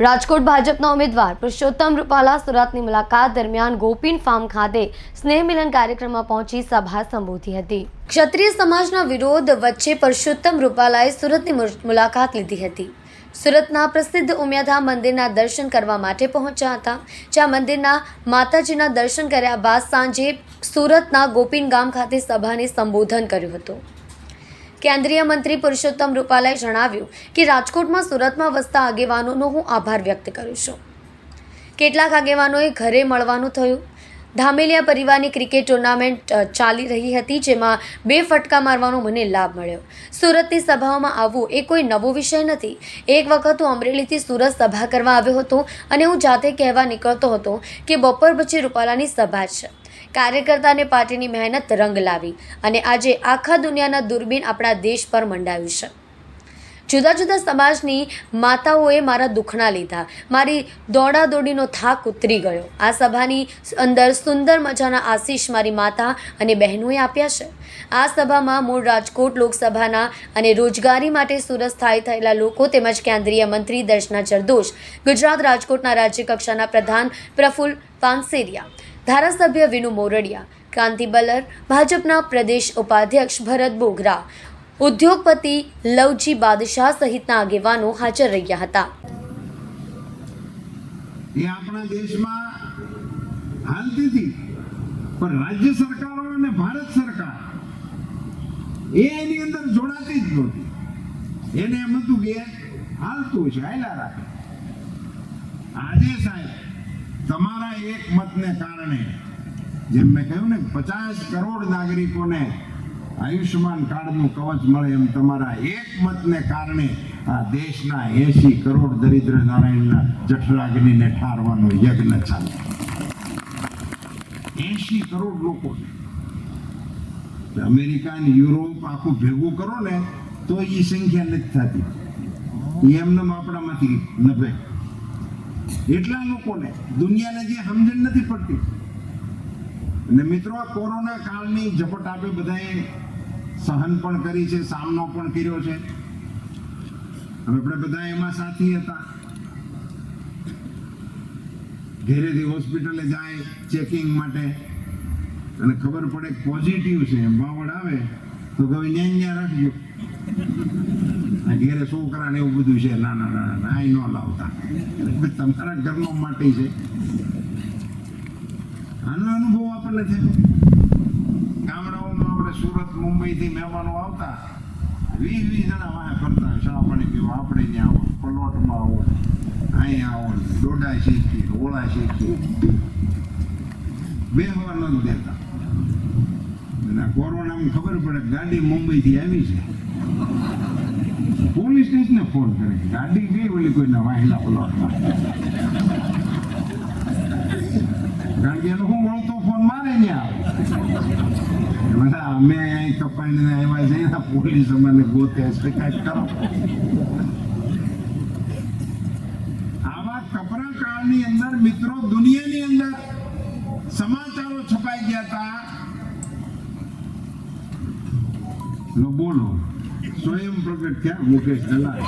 રાજકોટ ભાજપના ઉમેદવાર પુરુષોત્તમ રૂપાલા સુરતની મુલાકાત દરમિયાન ગોપીન ફાર્મ ખાતે સ્નેહ મિલન કાર્યક્રમમાં પહોંચી સભા સંબોધી હતી. ક્ષત્રિય સમાજના વિરોધ વચ્ચે પુરુષોત્તમ રૂપાલાએ સુરતની મુલાકાત લીધી હતી. સુરતના પ્રસિદ્ધ ઉમિયાધામ મંદિરના દર્શન કરવા માટે પહોંચ્યા હતા. જ્યાં મંદિરના માતાજીના દર્શન કર્યા બાદ સાંજે સુરતના ગોપીન ગામ ખાતે સભાને સંબોધન કર્યું હતું. કેન્દ્રીય મંત્રી પુરુષોત્તમ રૂપાલાએ જણાવ્યું કે રાજકોટમાં સુરતમાં વસતા આગેવાનોનો હું આભાર વ્યક્ત કરું છું. કેટલાક આગેવાનોએ ઘરે મળવાનું થયું ધામેલિયા પરિવારની ક્રિકેટ ટુર્નામેન્ટ ચાલી રહી હતી, જેમાં બે ફટકા મારવાનો મને લાભ મળ્યો. સુરતની સભાઓમાં આવવું એ કોઈ નવો વિષય નથી. એક વખત હું અમરેલીથી સુરત સભા કરવા આવ્યો હતો અને હું જાતે કહેવા નીકળતો હતો કે બપોર પછી રૂપાલાની સભા છે. કાર્યકર્તા અને પાર્ટીની મહેનત રંગ લાવી અને આજે આખા દુનિયાના દૂરબીન આપણા દેશ પર મંડાવ્યું છે. જુદા જુદા સમાજની માતાઓએ મારા દુખણા લીધા. મારી દોડાદોડીનો થાક ઉતરી ગયો. આ સભાની અંદર સુંદર મજાના આશીષ મારી માતા અને બહેનોએ આપ્યા છે. આ સભામાં મૂળ રાજકોટ લોકસભાના અને રોજગારી માટે સુરત સ્થાયી થયેલા લોકો તેમજ કેન્દ્રીય મંત્રી દર્શના જરદોશ, ગુજરાત રાજકોટના રાજ્યકક્ષાના પ્રધાન પ્રફુલ્લ પાનસેરિયા, ધારાસભ્ય વિનુ મોરડિયા કાંતિ બલર, ભાજપના પ્રદેશ ઉપાધ્યક્ષ ભરત બોગરા ઉદ્યોગપતિ લવજી બાદશાહ સહિતના આગેવાનો હાજર રહ્યા હતા. એ આપણા દેશમાં હાલતી હતી, પણ રાજ્ય સરકારો અને ભારત સરકાર એ એની અંદર જોડાતી જ નહોતી. એને એમ હતું કે હાલતું છે, હાલ્યા રાખે. આજે સાહેબ, તમારા એક મતને કારણે, જેમ મેં કહ્યું ને, પચાસ કરોડ નાગરિકોને આયુષ્યમાન કાર્ડનું કવચ મળે એમ તમારા એક મતને કારણે આ દેશના એસી કરોડ દરિદ્ર નારાયણના જઠરાગ્નિને ઠારવાનો યજ્ઞ ચાલે. એસી કરોડ લોકોને. અમેરિકા ને યુરોપ આખું ભેગું કરો ને, તો એ સંખ્યા નથી થતી. એમને આપણામાંથી નભે. એટલા લોકોને દુનિયાને જે સમજણ નથી પડતી. અને મિત્રો કોરોના કાળની ઝપટ આપે બધાએ સહન પણ કરી છે, સામનો પણ કર્યો છે. આપણે બધા એમાં સાથી હતા. ઘેરેથી હોસ્પિટલે જાય ચેકિંગ માટે. અને ખબર પડે પોઝિટિવ છે બાવળ આવે, તો કહે ન્યા ન્યા રાખજો. ઘેરે છોકરા ને એવું બધું છે, ના ના ના ના અહીં ન લાવતા. તમારા ઘરનો માટે છે. આનો અનુભવ આપણને થયો. મુંબઈથી મહેમાનો આવતા, વીસ વીસ જણા વાહ કરતા ચા પાણી આપણે ત્યાં આવો, પલોટમાં આવો, અહીં આવો ડોડા શીખી ઓળા શીખી બે હવા ન દેતા કોરોનામાં ખબર પડે ગાડી મુંબઈથી આવી છે. પોલીસ સ્ટેશને ફોન કરે ગાડી ગઈ ઓલી કોઈના વાહેલા પ્લોટમાં? કારણ કે એ લોકો વળતો ફોન, મારે ને આવે. બધા અમે અહીં કપાઈને આવ્યા છે ને, પોલીસ અમને ગોતે છે. કાંઈક કરો. આવા કપરા કાળની અંદર, મિત્રો, દુનિયાની અંદર સમાચારો છપાઈ ગયા હતા લો, બોલો. સ્વયં પ્રગટ થયા, મુકેશ દલાલ.